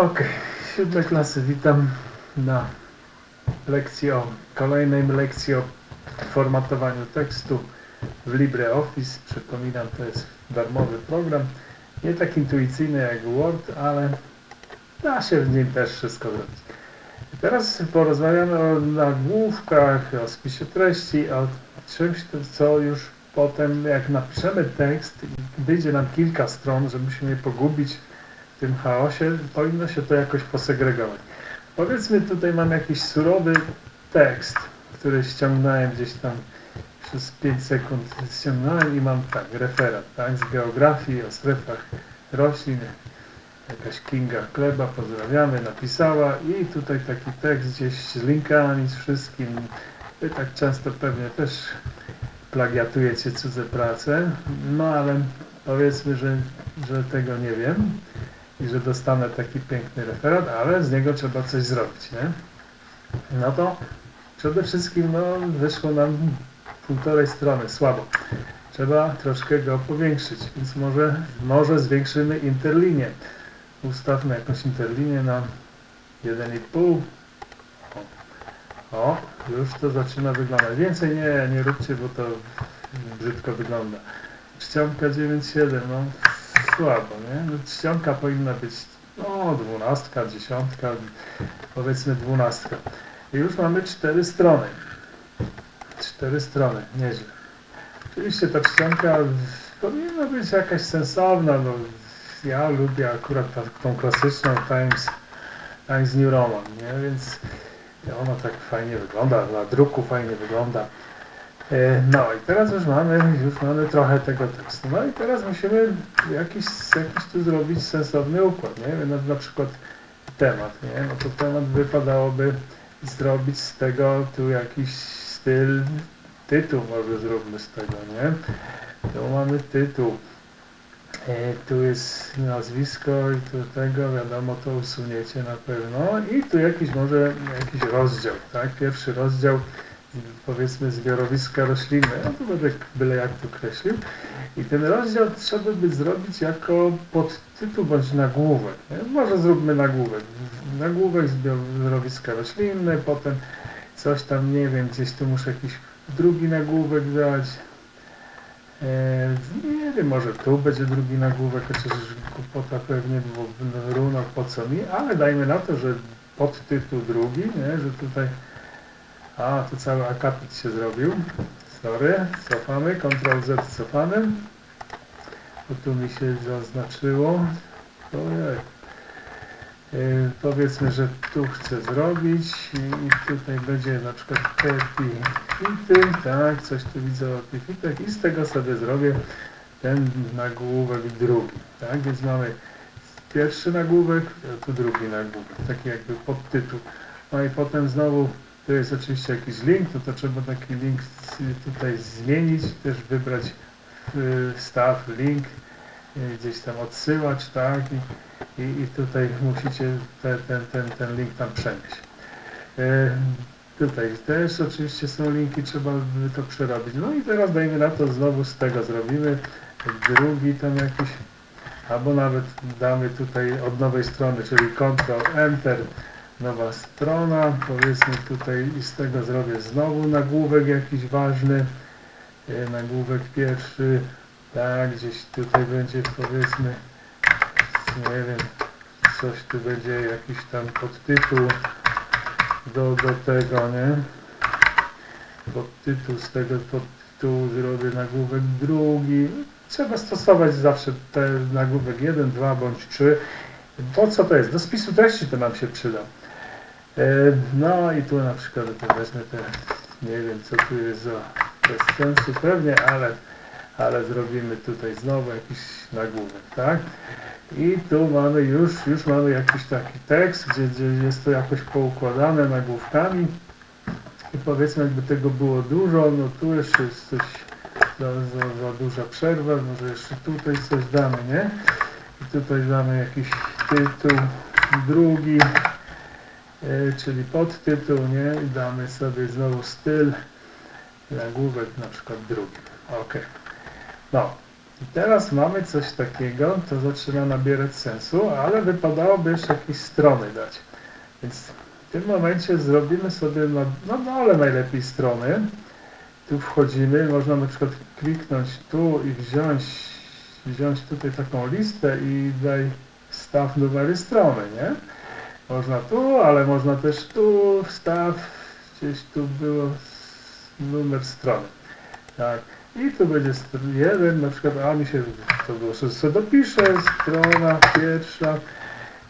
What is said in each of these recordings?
Ok, siódme klasy, witam na lekcji o, kolejnej lekcji o formatowaniu tekstu w LibreOffice. Przypominam, to jest darmowy program, nie tak intuicyjny jak Word, ale da się w nim też wszystko zrobić. Teraz porozmawiamy o nagłówkach, o spisie treści, o czymś, co już potem, jak napiszemy tekst i wyjdzie nam kilka stron, żebyśmy nie pogubić w tym chaosie, powinno się to jakoś posegregować. Powiedzmy, tutaj mam jakiś surowy tekst, który ściągnąłem gdzieś tam przez 5 sekund. Ściągnąłem i mam tak, referat, tak, z geografii, o strefach roślin, jakaś Kinga Kleba, pozdrawiamy, napisała. I tutaj taki tekst gdzieś z linkami, z wszystkim. Wy tak często pewnie też plagiatujecie cudze prace, no ale powiedzmy, że, że tego nie wiem i że dostanę taki piękny referat, ale z niego trzeba coś zrobić, nie? No to przede wszystkim no, wyszło nam półtorej strony, słabo. Trzeba troszkę go powiększyć, więc może, może zwiększymy interlinię. Ustawmy jakąś interlinię na 1,5. O, już to zaczyna wyglądać. Więcej nie, nie róbcie, bo to brzydko wygląda. Czcionka 9,7, no słabo, nie? No, czcionka powinna być, no, dwunastka, dziesiątka, powiedzmy dwunastka. I już mamy cztery strony. Cztery strony, nieźle. Oczywiście ta czcionka powinna być jakaś sensowna, no, ja lubię akurat ta, tą klasyczną Times, Times New Roman, nie? Więc ona tak fajnie wygląda, na druku fajnie wygląda. E, No i teraz już mamy, już mamy trochę tego tekstu. No i teraz musimy jakiś, jakiś tu zrobić sensowny układ, nie? Na, na przykład temat, nie? No to temat wypadałoby zrobić z tego tu jakiś styl, tytuł może zróbmy z tego, nie? Tu mamy tytuł. E, tu jest nazwisko i tu tego, wiadomo, to usuniecie na pewno. I tu jakiś może jakiś rozdział, tak? Pierwszy rozdział powiedzmy zbiorowiska rośliny, ja to będę byle jak tu kreślił. I ten rozdział trzeba by zrobić jako podtytuł bądź nagłówek. Nie? Może zróbmy nagłówek. Nagłówek zbiorowiska roślinne, potem coś tam, nie wiem, gdzieś tu muszę jakiś drugi nagłówek dać. E, nie wiem, może tu będzie drugi nagłówek, chociaż głupota pewnie, bo runach po co mi, ale dajmy na to, że podtytuł drugi, nie? że tutaj a, tu cały akapit się zrobił. Sorry, cofamy, Ctrl Z cofamy. Bo tu mi się zaznaczyło. Ojej. Yy, powiedzmy, że tu chcę zrobić i, tutaj będzie na przykład epifity, tak, coś tu widzę o epifitach i z tego sobie zrobię ten nagłówek drugi, tak, więc mamy pierwszy nagłówek, tu drugi nagłówek, taki jakby podtytuł. No i potem znowu tu jest oczywiście jakiś link, to trzeba taki link tutaj zmienić, też wybrać y, wstaw, link, y, gdzieś tam odsyłać, tak, i, i, i tutaj musicie te, ten, ten, ten link tam przenieść. Y, Tutaj też oczywiście są linki, trzeba by to przerobić. No i teraz dajmy na to, znowu z tego zrobimy drugi tam jakiś, albo nawet damy tutaj od nowej strony, czyli Ctrl Enter, nowa strona, powiedzmy tutaj i z tego zrobię znowu nagłówek jakiś ważny, E, nagłówek pierwszy, tak, gdzieś tutaj będzie powiedzmy, nie wiem, coś tu będzie jakiś tam podtytuł do, do tego, nie? Podtytuł z tego podtytułu zrobię nagłówek drugi. Trzeba stosować zawsze ten nagłówek 1, 2 bądź 3. Po co to jest? Do spisu treści to nam się przyda. E, No i tu na przykład to wezmę te, nie wiem co tu jest za bez sensu pewnie, ale, ale zrobimy tutaj znowu jakiś nagłówek, tak? I tu mamy już, już mamy jakiś taki tekst, gdzie, gdzie jest to jakoś poukładane nagłówkami i powiedzmy jakby tego było dużo, no tu jeszcze jest coś za, za, za duża przerwa, może jeszcze tutaj coś damy, nie? I tutaj damy jakiś tytuł drugi, czyli podtytuł, nie? I damy sobie znowu styl, nagłówek na przykład drugi. Ok. No. I teraz mamy coś takiego, to zaczyna nabierać sensu, ale wypadałoby jeszcze jakieś strony dać. Więc w tym momencie zrobimy sobie na no dole najlepiej strony. Tu wchodzimy, można na przykład kliknąć tu i wziąć, wziąć tutaj taką listę i daj wstaw numery strony, nie? Można tu, ale można też tu wstaw, gdzieś tu było numer strony. Tak. I tu będzie jeden, na przykład, a mi się to było, sobie dopiszę, strona pierwsza,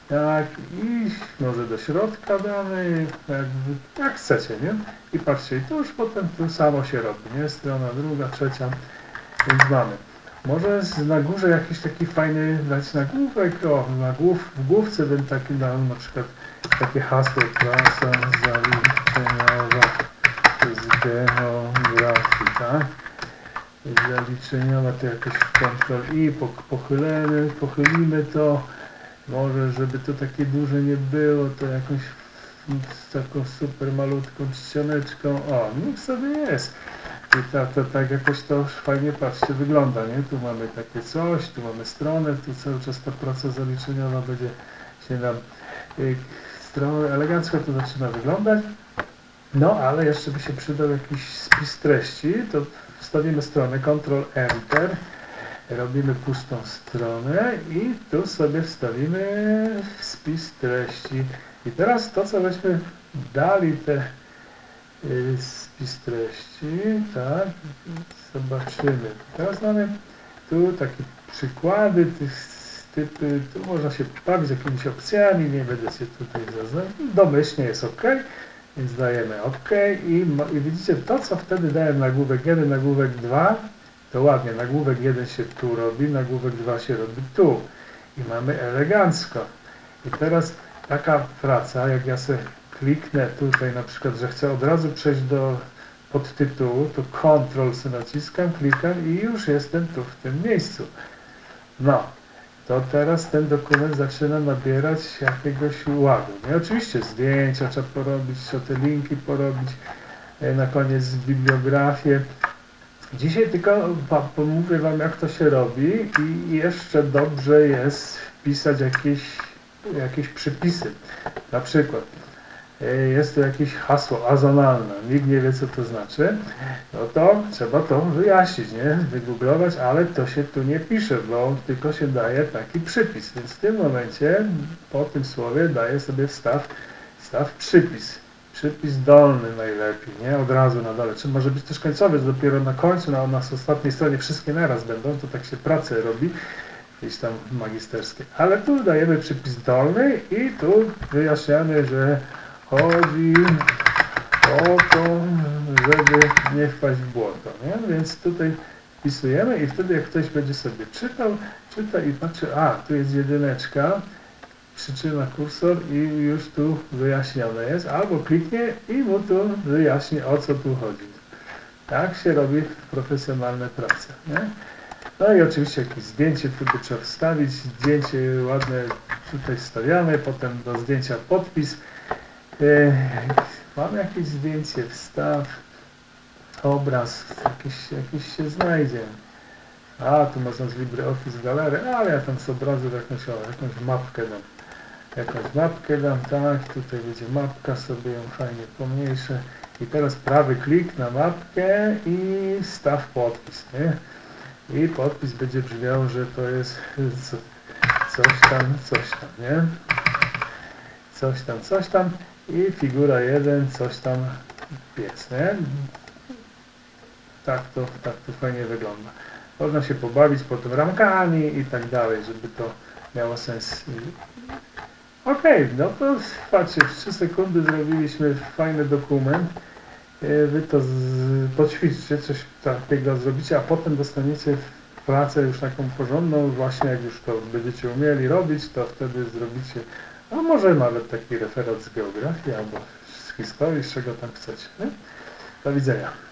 tak, i może do środka damy, jakby, jak chcecie, nie? I patrzcie, i to już potem to samo się robi, nie? Strona druga, trzecia, więc mamy. Może na górze jakiś taki fajny dać nagłówek, o, nagłów, w główce bym taki dał na przykład takie hasło klasa zaliczeniowa z geografii, tak? Zaliczeniowa to jakoś kontrol i po, pochylemy, pochylimy to, może żeby to takie duże nie było, to jakąś z taką super malutką czcioneczką, o, niech sobie jest. I ta, to, tak jakoś to fajnie, patrzcie, wygląda, nie? Tu mamy takie coś, tu mamy stronę, tu cały czas ta praca zaliczeniowa będzie się nam y, elegancko to zaczyna wyglądać. No, ale jeszcze by się przydał jakiś spis treści, to wstawimy stronę Ctrl Enter, robimy pustą stronę i tu sobie wstawimy spis treści. I teraz to, co byśmy dali te spis treści, tak, zobaczymy. Teraz mamy tu takie przykłady tych typy, tu można się bawić jakimiś opcjami, nie będę się tutaj zaznaczał, domyślnie jest OK, więc dajemy OK i, i widzicie to, co wtedy dałem nagłówek 1, nagłówek 2, to ładnie, nagłówek 1 się tu robi, nagłówek 2 się robi tu i mamy elegancko. I teraz taka praca, jak ja sobie kliknę tutaj na przykład, że chcę od razu przejść do podtytułu, to Ctrl sobie naciskam, klikam i już jestem tu w tym miejscu. No, to teraz ten dokument zaczyna nabierać jakiegoś ładu. Nie? Oczywiście zdjęcia trzeba porobić, trzeba te linki porobić, e, na koniec bibliografię. Dzisiaj tylko pomówię Wam, jak to się robi i jeszcze dobrze jest wpisać jakieś, jakieś przypisy. Na przykład jest tu jakieś hasło azonalne, nikt nie wie co to znaczy, no to trzeba to wyjaśnić, nie? Wygooglować, ale to się tu nie pisze, bo tylko się daje taki przypis, więc w tym momencie po tym słowie daję sobie wstaw, wstaw przypis. Przypis dolny najlepiej, nie? Od razu na dole. Czy może być też końcowy, dopiero na końcu, na, na ostatniej stronie wszystkie naraz będą, to tak się pracę robi, jakieś tam magisterskie. Ale tu dajemy przypis dolny i tu wyjaśniamy, że chodzi o to, żeby nie wpaść w błoto, nie? Więc tutaj wpisujemy i wtedy jak ktoś będzie sobie czytał, czyta i patrzy, a, tu jest jedyneczka, przyczyna kursor i już tu wyjaśnione jest, albo kliknie i mu tu wyjaśni o co tu chodzi. Tak się robi profesjonalne prace. Nie? No i oczywiście jakieś zdjęcie tu trzeba wstawić, zdjęcie ładne tutaj wstawiamy, potem do zdjęcia podpis. Mam jakieś zdjęcie, wstaw, obraz, jakiś, jakiś się znajdzie. A, tu można z LibreOffice Gallery, ale ja tam z obrazu jakąś, o, jakąś mapkę dam. Jakąś mapkę dam, tak, tutaj będzie mapka, sobie ją fajnie pomniejszę. I teraz prawy klik na mapkę i staw podpis, nie? I podpis będzie brzmiał, że to jest co, coś tam, coś tam, nie? Coś tam, coś tam i figura 1, coś tam pies, nie? Tak to, tak to fajnie wygląda. Można się pobawić potem ramkami i tak dalej, żeby to miało sens. Okej, no to patrzcie, w 3 sekundy zrobiliśmy fajny dokument. E, Wy to poćwiczcie, coś takiego zrobicie, a potem dostaniecie pracę już taką porządną, właśnie jak już to będziecie umieli robić, to wtedy zrobicie, a może nawet taki referat z geografii albo z historii, z czego tam chcecie. Nie? Do widzenia.